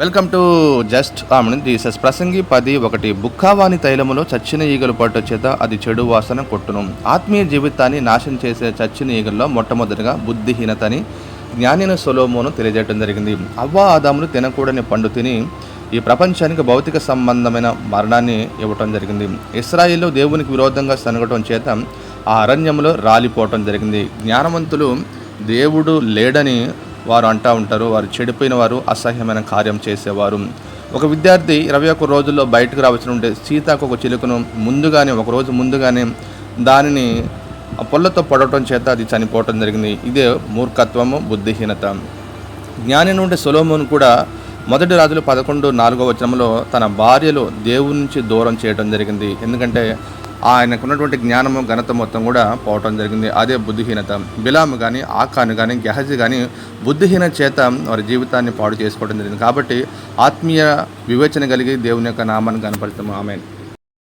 Welcome to just ఆమెను Jesus ప్రసంగి పది ఒకటి. బుక్కావాని తైలములో చచ్చిన ఈగలు పట్టు చేత అది చెడు వాసన కొట్టును. ఆత్మీయ జీవితాన్ని నాశనం చేసే చచ్చిన ఈగల్లో మొట్టమొదటిగా బుద్ధిహీనతని జ్ఞానిన సొలోమోను తెలియజేయడం జరిగింది. అవ్వ ఆదాములు తినకూడని పండు తిని ఈ ప్రపంచానికి భౌతిక సంబంధమైన మరణాన్ని ఇవ్వటం జరిగింది. ఇస్రాయిల్లో దేవునికి విరోధంగా సనగటం చేత ఆ అరణ్యంలో రాలిపోవటం జరిగింది. జ్ఞానవంతులు దేవుడు లేడని వారు అంటూ ఉంటారు వారు చెడిపోయిన వారు అసహ్యమైన కార్యం చేసేవారు. ఒక విద్యార్థి ఇరవై ఒక్క రోజుల్లో బయటకు రావాల్సి ఉంటే సీతాకు ఒక చిలుకను ముందుగానే ఒక రోజు ముందుగానే దానిని ఆ పొల్లతో పడటం చేత అది చనిపోవటం జరిగింది. ఇదే మూర్ఖత్వము బుద్ధిహీనత. జ్ఞాని నుండి సులోమును కూడా మొదటి రాజులు పదకొండు నాలుగో వచనంలో తన భార్యలు దేవుని నుంచి దూరం చేయడం జరిగింది. ఎందుకంటే ఆయనకున్నటువంటి జ్ఞానము ఘనత మొత్తం కూడా పోవటం జరిగింది. అదే బుద్ధిహీనత. బిలాము కానీ ఆకాను కానీ గెహజి కానీ బుద్ధిహీన చేత వారి జీవితాన్ని పాడు చేసుకోవడం జరిగింది. కాబట్టి ఆత్మీయ వివేచన కలిగి దేవుని యొక్క నామాన్ని కనపడతాము ఆమె